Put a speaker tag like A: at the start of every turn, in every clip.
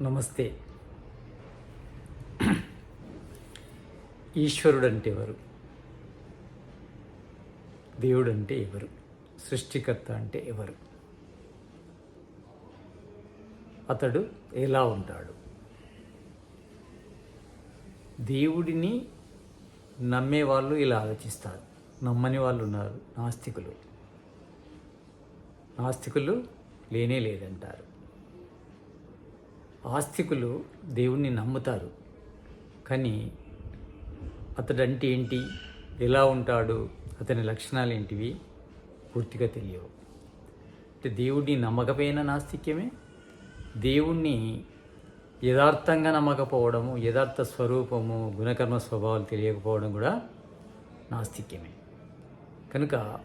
A: నమస్తే. ఈశ్వరుడు అంటే ఎవరు? దేవుడు అంటే ఎవరు సృష్టికర్త అంటే ఎవరు? అతడు ఎలా ఉంటాడు? దేవుడిని నమ్మే వాళ్ళు ఇలా ఆలోచిస్తారు. నమ్మని వాళ్ళు ఉన్నారు. నాస్తికులు. నాస్తికులు లేనే లేదంటారు. ఆస్తికులు దేవుణ్ణి నమ్ముతారు. కానీ అతడంటే ఏంటి? ఎలా ఉంటాడు? అతని లక్షణాలు ఏంటివి? పూర్తిగా తెలియవు. అంటే దేవుడిని నమ్మకపోయిన నాస్తిక్యమే దేవుణ్ణి యథార్థంగా నమ్మకపోవడము యథార్థ స్వరూపము గుణకర్మ స్వభావాలు తెలియకపోవడం కూడా నాస్తిక్యమే కనుక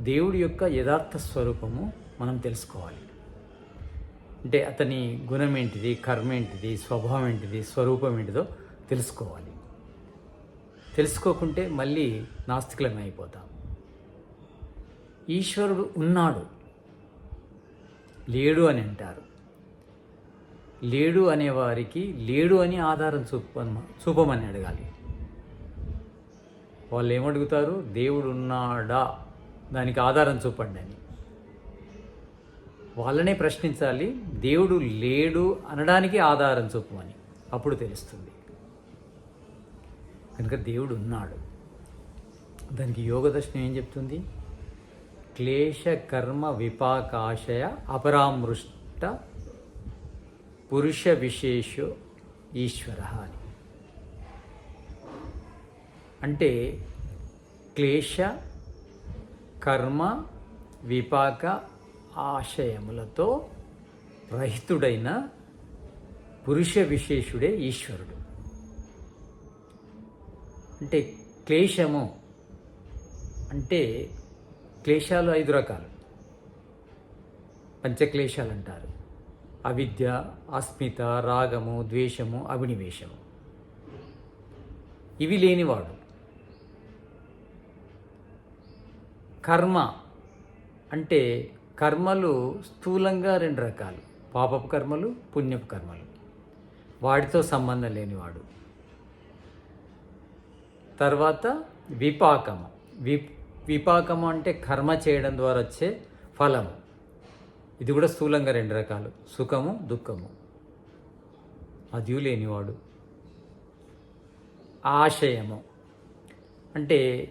A: దేవుడి యొక్క యథార్థ స్వరూపము మనం తెలుసుకోవాలి. అంటే అతని గుణం ఏంటిది కర్మ ఏంటిది స్వభావం ఏంటిది స్వరూపం ఏంటిదో తెలుసుకోవాలి. తెలుసుకోకుంటే మళ్ళీ నాస్తికులం అయిపోతాం. ఈశ్వరుడు ఉన్నాడు. లేడు అని అంటారు. లేడు అనేవారికి లేడు అని ఆధారం చూప చూపమని అడగాలి. వాళ్ళు ఏమడుగుతారు? దేవుడు ఉన్నాడా? దానికి ఆధారం చూపండి అని. వాళ్ళనే ప్రశ్నించాలి దేవుడు లేడు అనడానికి ఆధారం చూపమని అప్పుడు తెలుస్తుంది. కనుక దేవుడు ఉన్నాడు. దానికి యోగ దర్శనం ఏం చెప్తుంది? క్లేశ కర్మ విపాకాశయ అపరామృష్ట పురుష విశేషో ఈశ్వర అని. అంటే క్లేశ కర్మ విపాక ఆశయములతో రహితుడైన పురుష విశేషుడే ఈశ్వరుడు. అంటే క్లేశము అంటే క్లేశాలు ఐదు రకాలు. పంచక్లేశాలు అంటారు అవిద్య అస్మిత రాగము ద్వేషము అభినివేశము ఇవి లేనివాడు. కర్మ అంటే కర్మలు స్థూలంగా రెండు రకాలు. పాపపు కర్మలు పుణ్యపు కర్మలు. వాటితో సంబంధం లేనివాడు. తర్వాత విపాకము వి విపాకము అంటే కర్మ చేయడం ద్వారా వచ్చే ఫలము. ఇది కూడా స్థూలంగా రెండు రకాలు. సుఖము దుఃఖము. అది లేనివాడు. ఆశయము. అంటే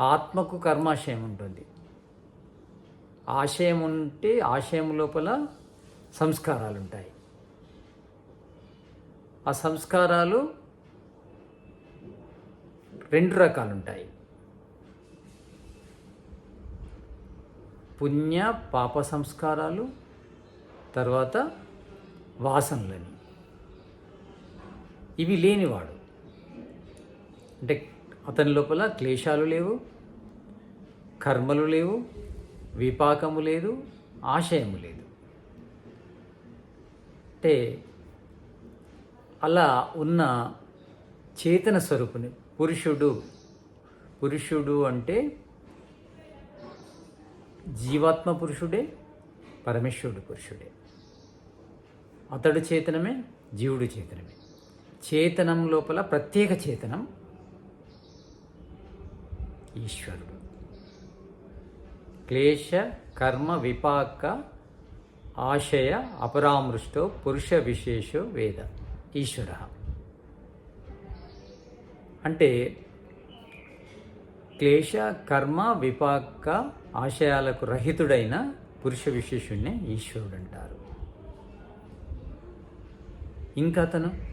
A: ఆత్మకు కర్మాశయం ఉంటుంది. ఆశయం ఉంటే ఆశయం లోపల సంస్కారాలు ఉంటాయి ఆ సంస్కారాలు రెండు రకాలు ఉంటాయి పుణ్య పాప సంస్కారాలు తర్వాత వాసనలని. ఇవి లేనివాడు. అంటే అతని లోపల క్లేశాలు లేవు కర్మలు లేవు విపాకము లేదు ఆశయము లేదు. అంటే అలా ఉన్న చేతన స్వరూపుని పురుషుడు పురుషుడు అంటే జీవాత్మ పురుషుడే పరమేశ్వరుడు పురుషుడే. అతడు చేతనమే జీవుడు చేతనమే. చేతనం లోపల ప్రత్యేక చేతనం ఈశ్వరుడు. క్లేశ కర్మ విపాక ఆశయ అపరామృష్టో పురుష విశేషో వేద. ఈశ్వర. అంటే క్లేశ కర్మ విపాక ఆశయాలకు రహితుడైన పురుష విశేషుణ్ణి ఈశ్వరుడు అంటారు ఇంకా అతను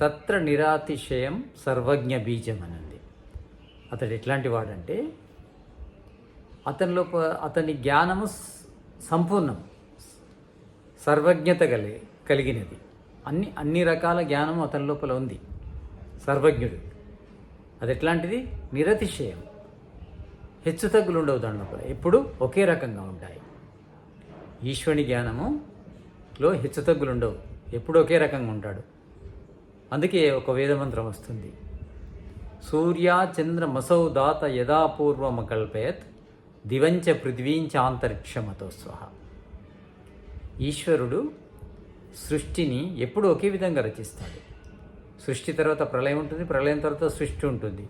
A: తత్ర నిరాతిశయం సర్వజ్ఞ బీజం అనంది అతడు ఎట్లాంటి వాడంటే అతనిలో అతని జ్ఞానము సంపూర్ణం. సర్వజ్ఞత కలి కలిగినది. అన్ని అన్ని రకాల జ్ఞానము అతని లోపల ఉంది. సర్వజ్ఞుడు. అది ఎట్లాంటిది నిరతిశయం. హెచ్చు తగ్గులు ఉండవు దాని లోపల. ఎప్పుడు ఒకే రకంగా ఉంటాయి. ఈశ్వరుని జ్ఞానములో హెచ్చు తగ్గులు ఉండవు. ఎప్పుడు ఒకే రకంగా ఉంటాడు. అందుకే ఒక వేదమంత్రం వస్తుంది. సూర్య చంద్ర మసౌ దాత యథాపూర్వమకల్పయత్ దివంచ పృథ్వీంచాంతరిక్షమతో స్వహ. ఈశ్వరుడు సృష్టిని ఎప్పుడు ఒకే విధంగా రచిస్తాడు. సృష్టి తర్వాత ప్రళయం ఉంటుంది ప్రళయం తర్వాత సృష్టి ఉంటుంది.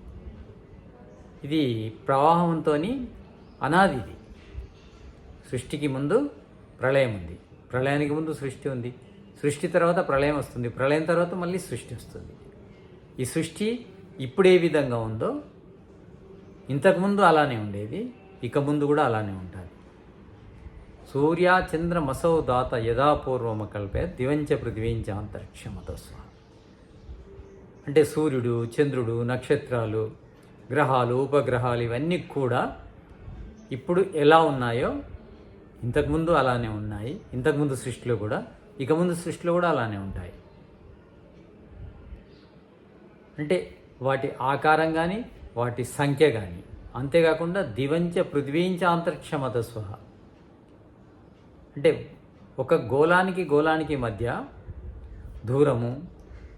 A: ఇది ప్రవాహంతో అనాదిది సృష్టికి ముందు ప్రళయం ఉంది. ప్రళయానికి ముందు సృష్టి ఉంది. సృష్టి తర్వాత ప్రళయం వస్తుంది. ప్రళయం తర్వాత మళ్ళీ సృష్టి వస్తుంది. ఈ సృష్టి ఇప్పుడు ఏ విధంగా ఉందో ఇంతకుముందు అలానే ఉండేది. ఇక ముందు కూడా అలానే ఉంటుంది సూర్య చంద్ర మసౌ దాత యథాపూర్వమ కల్పే దివంచ పృథివీంచ అంతరిక్షమతస్వ అంటే సూర్యుడు చంద్రుడు నక్షత్రాలు గ్రహాలు ఉపగ్రహాలు ఇవన్నీ కూడా ఇప్పుడు ఎలా ఉన్నాయో ఇంతకుముందు అలానే ఉన్నాయి. ఇంతకుముందు సృష్టిలో కూడా ఇక ముందు సృష్టిలో కూడా అలానే ఉంటాయి. అంటే వాటి ఆకారం కానీ వాటి సంఖ్య కానీ అంతేకాకుండా దివంచ పృథ్వీంచ అంతరిక్షమత స్వహ. అంటే ఒక గోళానికి గోళానికి మధ్య దూరము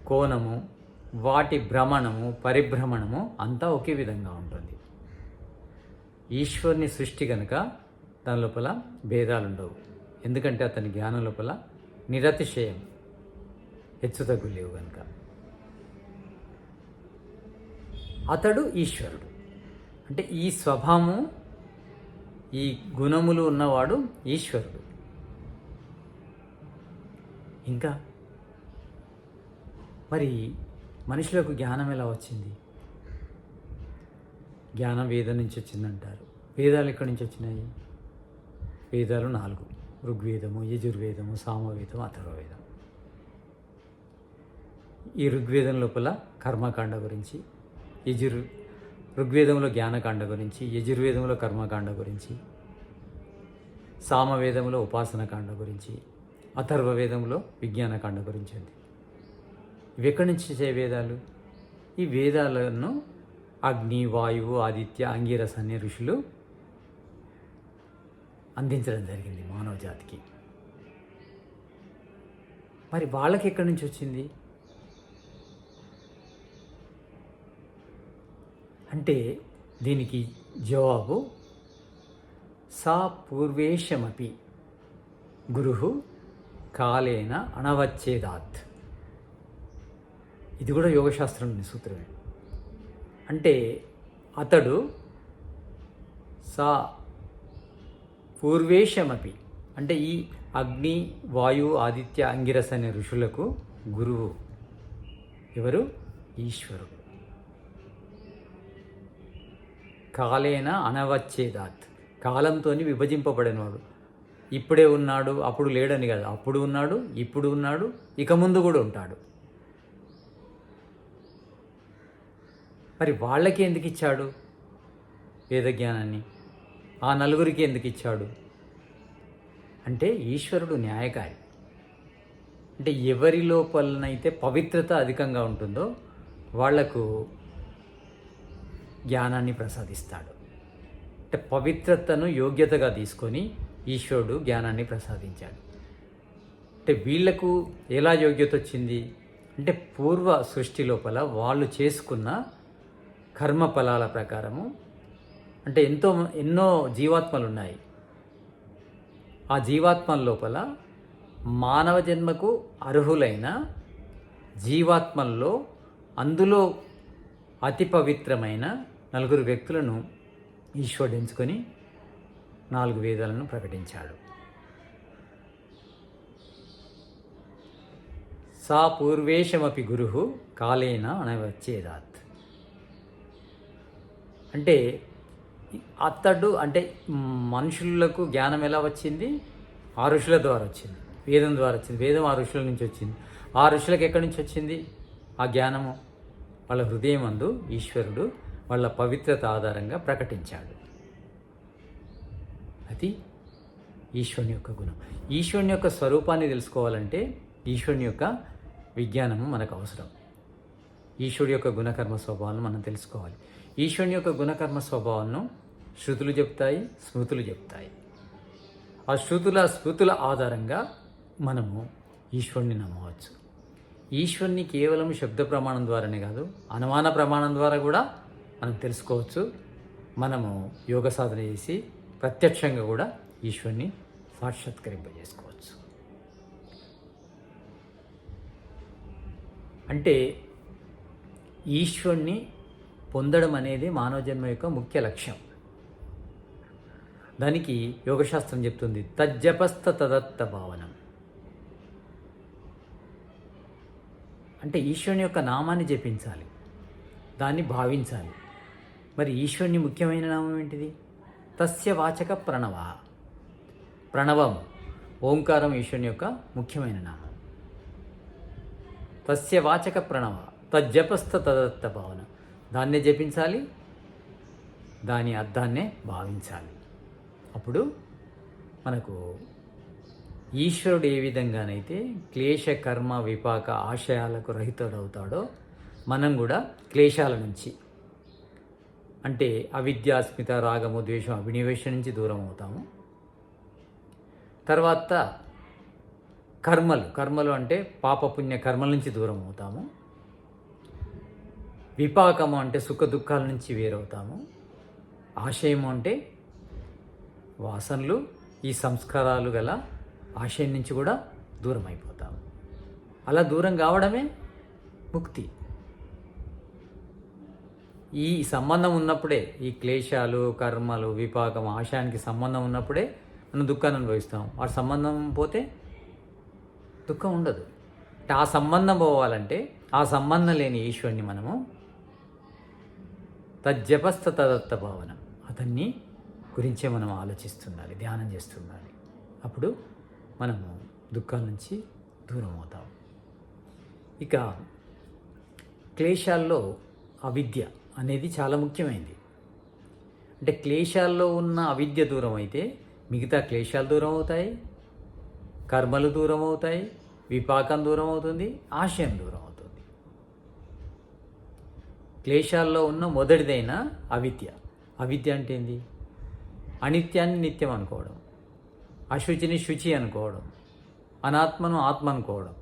A: కోణము వాటి భ్రమణము పరిభ్రమణము అంతా ఒకే విధంగా ఉంటుంది. ఈశ్వరుని సృష్టి కనుక దాని లోపల భేదాలు ఉండవు. ఎందుకంటే అతని జ్ఞానం లోపల నిరతిశయం హెచ్చుతగ్గు లేవు కనుక అతడు ఈశ్వరుడు. అంటే ఈ స్వభావము ఈ గుణములు ఉన్నవాడు ఈశ్వరుడు. ఇంకా మరి మనుషులకు జ్ఞానం ఎలా వచ్చింది? జ్ఞానం వేదం నుంచి వచ్చిందంటారు. వేదాలు ఎక్కడి నుంచి వచ్చినాయి? వేదాలు నాలుగు. ఋగ్వేదము యజుర్వేదము సామవేదం అథర్వవేదం ఈ ఋగ్వేదం లోపల కర్మకాండ గురించి యజుర్ ఋగ్వేదంలో జ్ఞానకాండ గురించి యజుర్వేదంలో కర్మకాండ గురించి సామవేదంలో ఉపాసనకాండ గురించి అథర్వవేదంలో విజ్ఞానకాండ గురించి ఉంది ఇవి ఎక్కడి నుంచి వచ్చే వేదాలు? ఈ వేదాలను అగ్ని వాయువు ఆదిత్య అంగీరస అనే ఋషులు అందించడం జరిగింది మానవ జాతికి. మరి వాళ్ళకి ఎక్కడి నుంచి వచ్చింది? అంటే దీనికి జవాబు సా పూర్వేశమపి గురు కాలేన అణవచ్చేదాత్. ఇది కూడా యోగశాస్త్రం సూత్రమే. అంటే అతడు సా పూర్వేశమపి అంటే ఈ అగ్ని వాయు ఆదిత్య అంగిరస్ అనే ఋషులకు గురువు. ఎవరు? ఈశ్వరుడు. కాలేన అనవచ్చేదాత్. కాలంతో విభజింపబడినవాడు ఇప్పుడే ఉన్నాడు అప్పుడు లేడని కాదు. అప్పుడు ఉన్నాడు ఇప్పుడు ఉన్నాడు ఇక ముందు కూడా ఉంటాడు. మరి వాళ్ళకి ఎందుకు ఇచ్చాడు వేదజ్ఞానాన్ని? ఆ నలుగురికి ఎందుకు ఇచ్చాడు? అంటే ఈశ్వరుడు న్యాయకారి. అంటే ఎవరి లోపలనైతే పవిత్రత అధికంగా ఉంటుందో వాళ్ళకు జ్ఞానాన్ని ప్రసాదిస్తాడు. అంటే పవిత్రతను యోగ్యతగా తీసుకొని ఈశ్వరుడు జ్ఞానాన్ని ప్రసాదించాడు. అంటే వీళ్ళకు ఎలా యోగ్యత వచ్చింది? అంటే పూర్వ సృష్టి లోపల వాళ్ళు చేసుకున్న కర్మ ఫలాల ప్రకారము. అంటే ఎంతో ఎన్నో జీవాత్మలు ఉన్నాయి ఆ జీవాత్మల లోపల మానవ జన్మకు అర్హులైన జీవాత్మల్లో అందులో అతి పవిత్రమైన నలుగురు వ్యక్తులను ఈశ్వరుడు ఎంచుకొని నాలుగు వేదాలను ప్రకటించాడు. సా పూర్వేశమపి గురు కాలేన అనవచ్చేదాత్. అంటే అత్తడు అంటే మనుషులకు జ్ఞానం ఎలా వచ్చింది? ఆ ఋషుల ద్వారా వచ్చింది. వేదం ద్వారా వచ్చింది. వేదం ఆ ఋషుల నుంచి వచ్చింది. ఆ ఋషులకు ఎక్కడి నుంచి వచ్చింది? ఆ జ్ఞానము. వాళ్ళ హృదయం అందు ఈశ్వరుడు వాళ్ళ పవిత్రత ఆధారంగా ప్రకటించాడు. అది ఈశ్వరుని యొక్క గుణం. ఈశ్వరుని యొక్క స్వరూపాన్ని తెలుసుకోవాలంటే ఈశ్వరుని యొక్క విజ్ఞానము మనకు అవసరం. ఈశ్వరుడు యొక్క గుణకర్మ స్వభావాలను మనం తెలుసుకోవాలి. ఈశ్వరుని యొక్క గుణకర్మ స్వభావాలను శృతులు చెప్తాయి స్మృతులు చెప్తాయి. ఆ శృతుల స్మృతుల ఆధారంగా మనము ఈశ్వరుని నమ్మవచ్చు. ఈశ్వరుని కేవలం శబ్ద ప్రమాణం ద్వారానే కాదు అనుమాన ప్రమాణం ద్వారా కూడా మనం తెలుసుకోవచ్చు. మనము యోగ సాధన చేసి ప్రత్యక్షంగా కూడా ఈశ్వరుని సాక్షాత్కరింపజేసుకోవచ్చు. అంటే ఈశ్వరుణ్ణి పొందడం అనేది మానవ జన్మ యొక్క ముఖ్య లక్ష్యం. దానికి యోగశాస్త్రం చెప్తుంది తజ్జపస్త తదత్త భావనం. అంటే ఈశ్వరుని యొక్క నామాన్ని జపించాలి దాన్ని భావించాలి. మరి ఈశ్వరుని ముఖ్యమైన నామం ఏంటిది? తస్య వాచక ప్రణవ. ప్రణవం ఓంకారం ఈశ్వరుని యొక్క ముఖ్యమైన నామం. తస్య వాచక ప్రణవ తజ్జపస్థ తదత్త భావన. దాన్నే జపించాలి దాని అర్థాన్నే భావించాలి. అప్పుడు మనకు ఈశ్వరుడు ఏ విధంగానైతే క్లేశ కర్మ విపాక ఆశయాలకు రహితుడవుతాడో మనం కూడా క్లేశాల నుంచి అంటే అవిద్యాస్మిత రాగము ద్వేషం అభినివేశం నుంచి దూరం అవుతాము. తర్వాత కర్మలు. కర్మలు అంటే పాపపుణ్య కర్మల నుంచి దూరం అవుతాము. విపాకము అంటే సుఖ దుఃఖాల నుంచి వేరవుతాము. ఆశయము అంటే వాసనలు ఈ సంస్కారాలు గల ఆశయం నుంచి కూడా దూరం అయిపోతాము అలా దూరం కావడమే ముక్తి. ఈ సంబంధం ఉన్నప్పుడే ఈ క్లేశాలు కర్మలు విపాకం ఆశయానికి సంబంధం ఉన్నప్పుడే మనం దుఃఖాన్ని అనుభవిస్తాం. ఆ సంబంధం పోతే దుఃఖం ఉండదు. ఆ సంబంధం పోవాలంటే ఆ సంబంధం లేని ఈశ్వరుని మనము తజ్జపస్థ తదత్త భావన. అతన్ని గురించే మనం ఆలోచిస్తుండాలి ధ్యానం చేస్తుండాలి. అప్పుడు మనము దుఃఖాల నుంచి దూరం అవుతాం. ఇక క్లేశాల్లో అవిద్య అనేది చాలా ముఖ్యమైనది అంటే క్లేశాల్లో ఉన్న అవిద్య దూరం అయితే మిగతా క్లేశాలు దూరం అవుతాయి కర్మలు దూరం అవుతాయి విపాకం దూరం అవుతుంది ఆశయం దూరం అవుతుంది. క్లేశాల్లో ఉన్న మొదటిదైన అవిద్య. అవిద్య అంటే ఏంది? అనిత్యాన్ని నిత్యం అనుకోవడం అశుచిని శుచి అనుకోవడం అనాత్మను ఆత్మ అనుకోవడం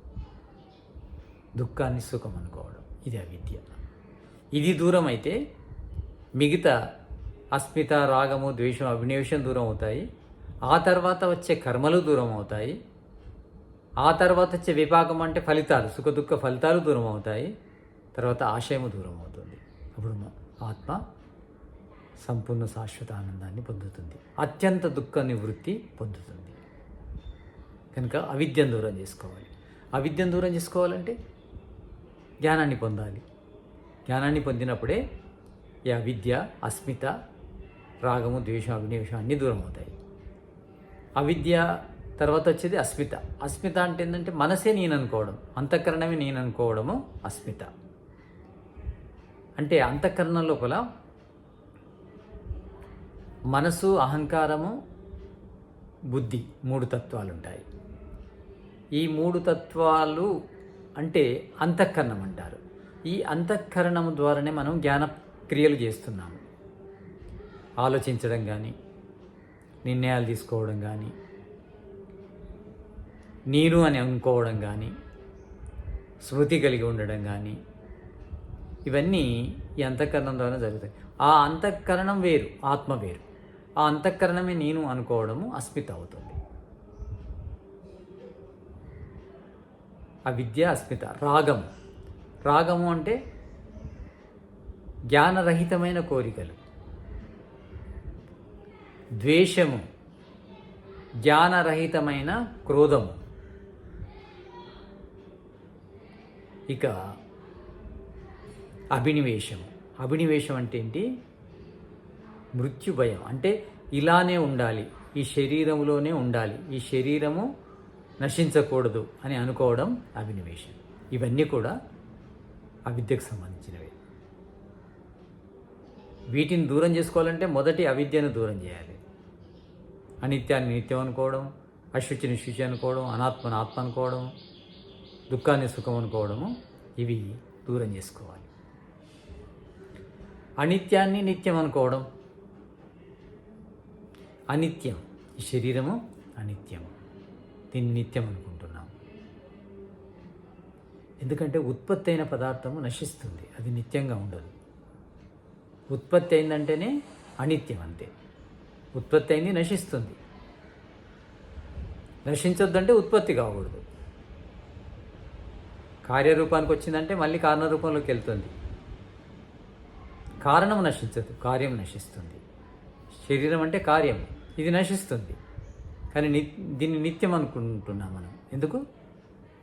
A: దుఃఖాన్ని సుఖం అనుకోవడం. ఇది అవిద్య. ఇది దూరం అయితే మిగతా అస్మిత రాగము ద్వేషం అభినివేశం దూరం అవుతాయి ఆ తర్వాత వచ్చే కర్మలు దూరం అవుతాయి ఆ తర్వాత వచ్చే విపాకం అంటే ఫలితాలు సుఖ దుఃఖ ఫలితాలు దూరం అవుతాయి తర్వాత ఆశయము దూరం అవుతుంది అప్పుడు ఆత్మ సంపూర్ణ శాశ్వత ఆనందాన్ని పొందుతుంది. అత్యంత దుఃఖ నివృత్తి పొందుతుంది. కనుక అవిద్యను దూరం చేసుకోవాలి. అవిద్యను దూరం చేసుకోవాలంటే జ్ఞానాన్ని పొందాలి. జ్ఞానాన్ని పొందినప్పుడే ఆ విద్య అస్మిత రాగము ద్వేషం అభినివేశం అన్నీ దూరం అవుతాయి. అవిద్య తర్వాత వచ్చేది అస్మిత. అస్మిత అంటే ఏంటంటే మనసే నేను అనుకోవడం అంతఃకరణమే నేను అనుకోవడము అస్మిత. అంటే అంతఃకరణం లోపల మనసు అహంకారము బుద్ధి మూడు తత్వాలు ఉంటాయి ఈ మూడు తత్వాలు అంటే అంతఃకరణం అంటారు. ఈ అంతఃకరణము ద్వారానే మనం జ్ఞాన క్రియలు చేస్తున్నాము. ఆలోచించడం కానీ నిర్ణయాలు తీసుకోవడం కానీ నేను అని అనుకోవడం కానీ స్మృతి కలిగి ఉండడం కానీ ఇవన్నీ ఈ అంతఃకరణం ద్వారా జరుగుతాయి. ఆ అంతఃకరణం వేరు ఆత్మ వేరు. ఆ అంతఃకరణమే నేను అనుకోవడము అస్మిత అవుతుంది ఆ విద్య అస్మిత రాగం రాగము అంటే జ్ఞానరహితమైన కోరికలు. ద్వేషము జ్ఞానరహితమైన క్రోధము. ఇక అభినివేశం అభినివేశం అంటే ఏంటి? మృత్యు భయం అంటే ఇలానే ఉండాలి. ఈ శరీరంలోనే ఉండాలి. ఈ శరీరము నశించకూడదు అని అనుకోవడం అభినివేశం. ఇవన్నీ కూడా అవిద్యకు సంబంధించినవి. వీటిని దూరం చేసుకోవాలంటే మొదటి అవిద్యను దూరం చేయాలి. అనిత్యాన్ని నిత్యం అనుకోవడం అశుచిని శుచి అనుకోవడం అనాత్మను ఆత్మ అనుకోవడం దుఃఖాన్ని సుఖం అనుకోవడము ఇవి దూరం చేసుకోవాలి. అనిత్యాన్ని నిత్యం అనుకోవడం. అనిత్యం ఈ శరీరము అనిత్యం దీన్ని నిత్యం అనుకుంటున్నాం. ఎందుకంటే ఉత్పత్తి అయిన పదార్థము నశిస్తుంది అది నిత్యంగా ఉండదు. ఉత్పత్తి అయిందంటేనే అనిత్యం అంతే. ఉత్పత్తి అయింది నశిస్తుంది. నశించొద్దంటే ఉత్పత్తి కాకూడదు. కార్యరూపానికి వచ్చిందంటే మళ్ళీ కారణ రూపంలోకి వెళ్తుంది. కారణం నశించదు కార్యం నశిస్తుంది. శరీరం అంటే కార్యం ఇది నశిస్తుంది. కానీ ని దీన్ని నిత్యం అనుకుంటున్నాం మనం. ఎందుకు?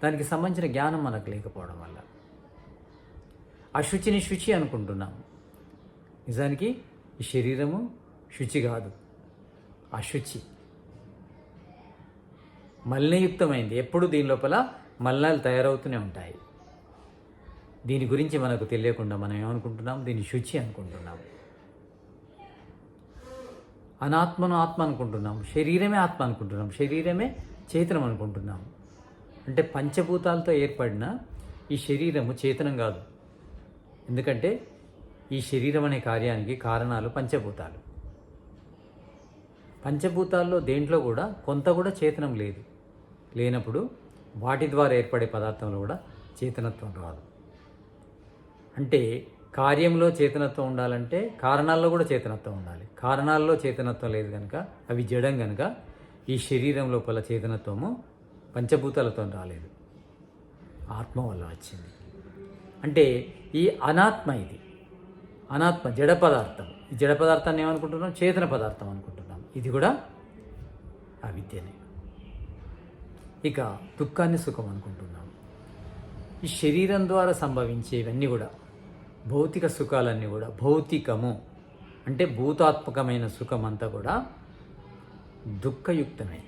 A: దానికి సంబంధించిన జ్ఞానం మనకు లేకపోవడం వల్ల. అశుచిని శుచి అనుకుంటున్నాం. నిజానికి ఈ శరీరము శుచి కాదు అశుచి. మలినయుక్తమైంది. ఎప్పుడు దీని లోపల మలినాలు తయారవుతూనే ఉంటాయి. దీని గురించి మనకు తెలియకుండా మనం ఏమనుకుంటున్నాం? దీన్ని శుచి అనుకుంటున్నాం. అనాత్మను ఆత్మ అనుకుంటున్నాం. శరీరమే ఆత్మ అనుకుంటున్నాం. శరీరమే చైతన్యం అనుకుంటున్నాం. అంటే పంచభూతాలతో ఏర్పడిన ఈ శరీరము చేతనం కాదు. ఎందుకంటే ఈ శరీరం అనే కార్యానికి కారణాలు పంచభూతాలు. పంచభూతాల్లో దేంట్లో కూడా కొంత కూడా చేతనం లేదు. లేనప్పుడు వాటి ద్వారా ఏర్పడే పదార్థంలో కూడా చేతనత్వం రాదు. అంటే కార్యంలో చేతనత్వం ఉండాలంటే కారణాల్లో కూడా చేతనత్వం ఉండాలి. కారణాల్లో చేతనత్వం లేదు కనుక అవి జడం కనుక ఈ శరీరం లోపల చేతనత్వము పంచభూతాలతో రాలేదు. ఆత్మ వల్ల వచ్చింది. అంటే ఈ అనాత్మ ఇది. అనాత్మ జడ పదార్థం. ఈ జడ పదార్థాన్ని ఏమనుకుంటున్నాం? చేతన పదార్థం అనుకుంటున్నాం. ఇది కూడా అవిద్యనే. ఇక దుఃఖాన్ని సుఖం అనుకుంటున్నాం. ఈ శరీరం ద్వారా సంభవించేవన్నీ కూడా భౌతిక సుఖాలన్నీ కూడా భౌతికము అంటే భూతాత్మకమైన సుఖం అంతా కూడా దుఃఖయుక్తమే.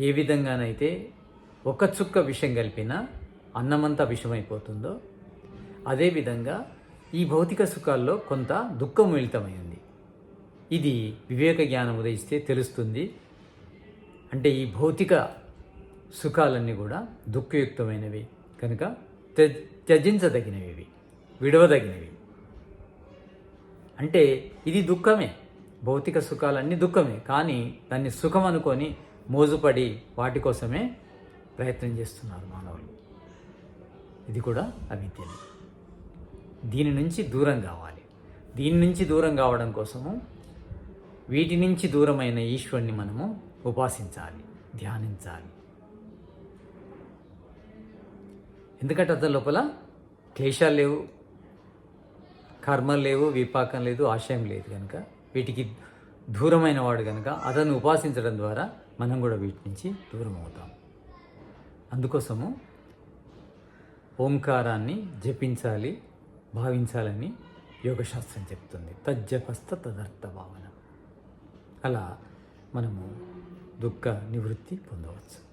A: ఏ విధంగానైతే ఒక చుక్క విషం కలిపినా అన్నమంతా విషమైపోతుందో అదేవిధంగా ఈ భౌతిక సుఖాల్లో కొంత దుఃఖం మిళితమైంది. ఇది వివేక జ్ఞానం ఉదయిస్తే తెలుస్తుంది. అంటే ఈ భౌతిక సుఖాలన్నీ కూడా దుఃఖయుక్తమైనవి. కనుక త్యజించదగినవి ఇవి విడవదగినవి. అంటే ఇది దుఃఖమే. భౌతిక సుఖాలన్నీ దుఃఖమే. కానీ దాన్ని సుఖం అనుకొని మోజుపడి వాటి కోసమే ప్రయత్నం చేస్తున్నారు మానవులు. ఇది కూడా అవిద్యనే. దీని నుంచి దూరం కావాలి. దీని నుంచి దూరం కావడం కోసము వీటి నుంచి దూరమైన ఈశ్వరుని మనము ఉపాసించాలి ధ్యానించాలి. ఎందుకంటే అతని లోపల క్లేశాలు లేవు కర్మలు లేవు విపాకం లేదు ఆశయం లేదు కనుక. వీటికి దూరమైన వాడు కనుక అతన్ని ఉపాసించడం ద్వారా మనం కూడా వీటి నుంచి దూరం అవుతాం. అందుకోసము ఓంకారాన్ని జపించాలి భావించాలని యోగశాస్త్రం చెప్తుంది. తజ్జపస్థ తదర్థ భావన. అలా మనము దుఃఖ నివృత్తి పొందవచ్చు.